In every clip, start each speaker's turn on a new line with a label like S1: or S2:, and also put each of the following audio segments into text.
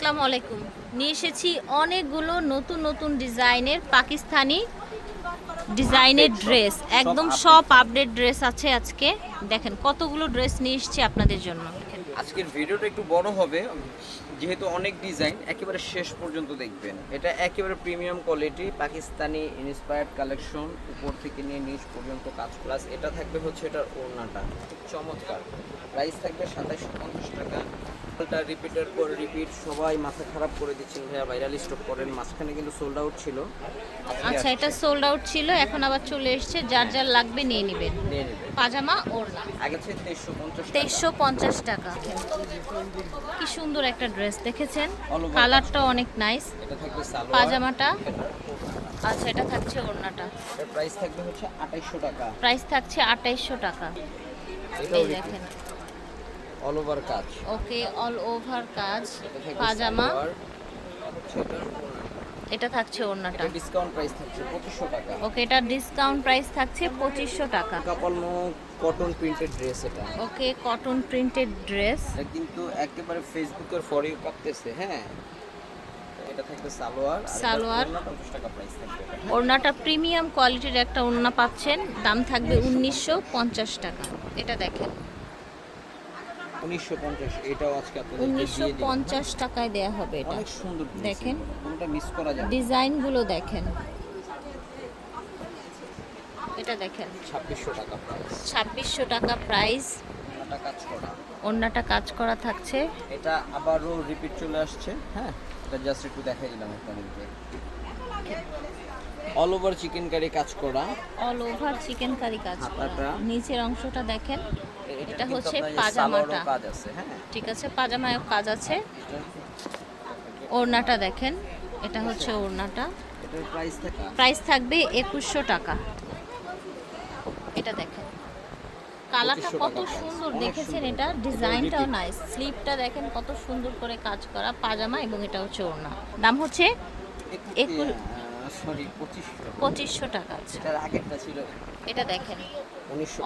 S1: আসসালামু আলাইকুম। নিয়ে এসেছি অনেকগুলো নতুন নতুন ডিজাইনের পাকিস্তানি ডিজাইনের ড্রেস। একদম সব আপডেট ড্রেস আছে আজকে। দেখেন কতগুলো ড্রেস নিয়ে এসেছি আপনাদের জন্য।
S2: আজকের ভিডিওটা একটু বড় হবে যেহেতু অনেক ডিজাইন একেবারে শেষ পর্যন্ত দেখবেন। এটা একেবারে premium quality Pakistani inspired collection উপর থেকে নিয়ে নিচ পর্যন্ত কাজ প্লাস এটা থাকবে হচ্ছে এটার ওড়নাটা। খুব চমৎকার। প্রাইস থাকবে সাতাইশশো পঞ্চাশ টাকা। এটা রিপিটের পর রিপিট সবাই মাথা খারাপ করে দিচ্ছেন ভাইয়া ভাইরাল স্টক করেন। মাঝখানে কিন্তু সোল্ড আউট ছিল।
S1: আচ্ছা এটা সোল্ড আউট ছিল এখন আবার চলে এসেছে। যার যার লাগবে নিয়ে নেবেন।
S2: নিয়ে নেবেন।
S1: পাজামা ওড়না।
S2: তেইশশো পঞ্চাশ
S1: টাকা। কি সুন্দর একটা ড্রেস দেখেছেন? কালারটা অনেক নাইস পাজামাটা? আচ্ছা এটা থাকছে ওড়নাটা।
S2: প্রাইস থাকবে হচ্ছে আঠাইশশো টাকা।
S1: প্রাইস থাকছে আঠাইশশো টাকা। এই দেখেন।
S2: অল ওভার কাজ।
S1: ওকে অল ওভার কাজ। পাজামা
S2: সালোয়ার, হচ্ছে এটার ওড়না।
S1: এটা থাকছে ওড়নাটা।
S2: এটা ডিসকাউন্ট প্রাইস থাকছে পঁচিশশো টাকা।
S1: ওকে এটা ডিসকাউন্ট প্রাইস থাকছে পঁচিশশো টাকা।
S2: কাপালমো কটন প্রিন্টেড ড্রেস এটা।
S1: ওকে কটন প্রিন্টেড ড্রেস
S2: এটা কিন্তু একেবারে ফেসবুকের ফর ইউ কাঁপতেছে হ্যাঁ। এটা থাকবে সালোয়ার
S1: সালোয়ার।
S2: ওড়না 50 টাকা প্রাইস থাকবে এটা।
S1: ওড়নাটা প্রিমিয়াম কোয়ালিটির একটা ওড়না পাচ্ছেন দাম থাকবে উনিশশো পঞ্চাশ টাকা। এটা দেখেন।
S2: 1950 এটাও আজকে আপনাদের
S1: উনিশশো
S2: দিয়ে দিলাম।
S1: পঞ্চাশ টাকায় দেয়া হবে এটা।
S2: অনেক সুন্দর
S1: দেখেন।
S2: কোনটা মিস করা যাবে না।
S1: ডিজাইনগুলো দেখেন। এটা দেখেন।
S2: 2600 টাকা প্রাইস
S1: ছাব্বিশশো টাকা প্রাইস
S2: কাজ করা।
S1: ওড়নাটা কাজ করা থাকছে।
S2: এটা আবারও রিপিট চলে আসছে হ্যাঁ? এটা জাস্ট একটু দেখাই দিলাম আপনাদেরকে। অল ওভার চিকেন কারি কাজ করা।
S1: অল ওভার চিকেন কারি কাজ করা। নিচের অংশটা দেখেন। এটা হচ্ছে পাজামাটা।
S2: হ্যাঁ।
S1: ঠিক আছে পাজামায় কাজ আছে। ওড়নাটা দেখেন এটা হচ্ছে ওড়নাটা।
S2: এটার প্রাইস থাকে?
S1: প্রাইস থাকবে একুশশো টাকা। এটা দেখেন। কালারটা কত সুন্দর দেখেছেন এটা ডিজাইনটাও। নাইস স্লিপটা দেখেন কত সুন্দর করে কাজ করা পাজামা এবং এটা হচ্ছে ওড়না। দাম হচ্ছে
S2: সরি পঁচিশশো।
S1: টাকা আছে।
S2: এটার আগেরটা ছিল।
S1: এটা দেখেন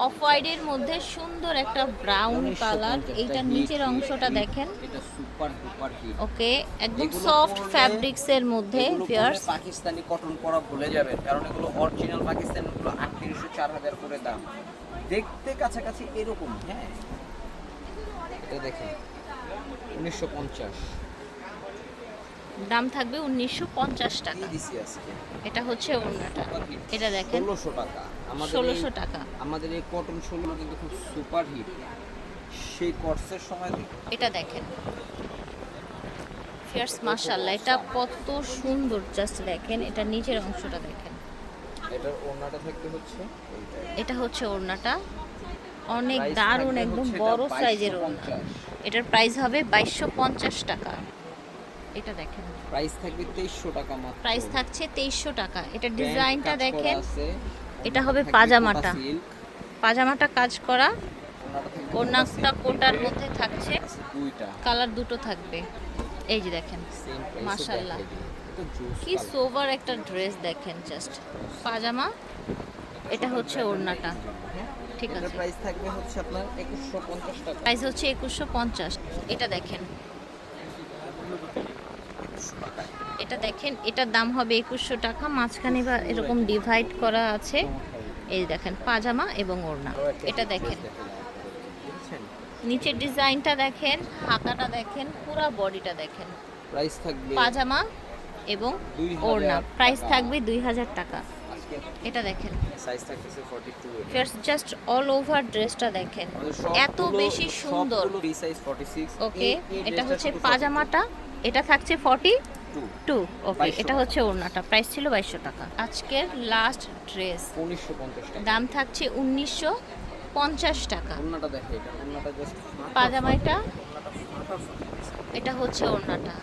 S1: অফ হোয়াইটের মধ্যে সুন্দর একটা ব্রাউন কালার। এইটা নিচের অংশটা দেখেন।
S2: এটা সুপার ডুপার
S1: ওকে একদম সফট ফ্যাব্রিক্স এর মধ্যে পিয়ার্স
S2: পাকিস্তানি কটন পরা ভুলে যাবেন কারণ এগুলো অরিজিনাল পাকিস্তানি গুলো আটত্রিশশো চার হাজার করে দাম। দেখতে কাছাকাছি এরকম হ্যাঁ। এটা দেখেন উনিশশো পঞ্চাশ।
S1: দাম থাকবে উনিশশো পঞ্চাশ টাকা। এটা হচ্ছে ওড়নাটা। এটা দেখেন।
S2: ষোলোশো টাকা।
S1: ষোলোশো টাকা।
S2: আমাদের এই কটন ষোলো কিন্তু খুব সুপার হিট সেই কর্সের সময়
S1: এটা দেখেন। ফিয়ার্স মাশাল্লাহ এটা কত সুন্দর জাস্ট দেখেন এটা নিচের অংশটা দেখেন।
S2: এটার ওড়নাটা থাকতে হচ্ছে
S1: এটা হচ্ছে ওড়নাটা। অনেক দারুণ একদম বড় সাইজের ওড়না। এটার প্রাইস হবে বাইশশো পঞ্চাশ টাকা। এটা দেখেন।
S2: প্রাইস থাকবে তেইশশো টাকা মাত্র।
S1: প্রাইস থাকছে তেইশশো টাকা। এটা ডিজাইনটা দেখেন। এটা হবে পাজামাটা। পাজামাটা কাজ করা।
S2: থাকবে
S1: কোটার মধ্যে থাকছে।
S2: দুইটা।
S1: কালার দুটো থাকবে। এই যে দেখেন। মাশাআল্লাহ। কি সোভার একটা ড্রেস দেখেন জাস্ট পাজামা। এটা হচ্ছে ওড়নাটা। ঠিক আছে।
S2: প্রাইস থাকবে হচ্ছে আপনার একুশশো পঞ্চাশ টাকা।
S1: প্রাইস হচ্ছে একুশশো পঞ্চাশ। এটা দেখেন। এটা দেখেন এটার দাম হবে একুশশো টাকা মাঝখানে বা এরকম ডিভাইড করা আছে। এই দেখেন পাজামা এবং ওড়না। এটা দেখেন। নিচের ডিজাইনটা দেখেন হাতাটা দেখেন পুরা বডিটা দেখেন।
S2: প্রাইস থাকবে
S1: পাজামা এবং
S2: 2000
S1: ওড়না। প্রাইস থাকবে দুই হাজার টাকা। এটা দেখেন।
S2: সাইজ থাকতেছে 42
S1: ফার্স্ট জাস্ট অল ওভার ড্রেসটা দেখেন। এত বেশি সুন্দর।
S2: সবগুলো সাইজ 46
S1: ওকে এটা হচ্ছে পাজামাটা। এটা থাকছে ফর্টি
S2: 42
S1: টু ওকে এটা হচ্ছে ওড়নাটা। প্রাইস ছিল বাইশশো টাকা। আজকের লাস্ট ড্রেস
S2: 1950 টাকা।
S1: দাম থাকছে উনিশশো পঞ্চাশ টাকা।
S2: ওন্নাটা দেখে এটা। ওন্নাটা জাস্ট
S1: পাজামাটা। এটা হচ্ছে ওড়নাটা।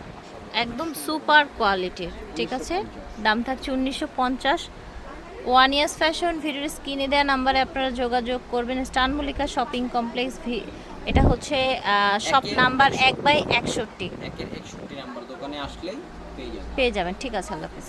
S1: একদম সুপার কোয়ালিটির ঠিক আছে? দাম থাকছে উনিশশো পঞ্চাশ। ওয়ান ইয়ার্স ফ্যাশন ভিডিওর স্ক্রিনে দেওয়া নাম্বারে আপনারা যোগাযোগ করবেন। স্টান মল্লিকা শপিং কমপ্লেক্স ভি এটা হচ্ছে শপ নাম্বার এক বাই একষট্টি।
S2: একের 61 নাম্বার দোকানে আসলেই পেয়ে যাবেন।
S1: পেয়ে যাবেন। ঠিক আছে আল্লাহ হাফেজ।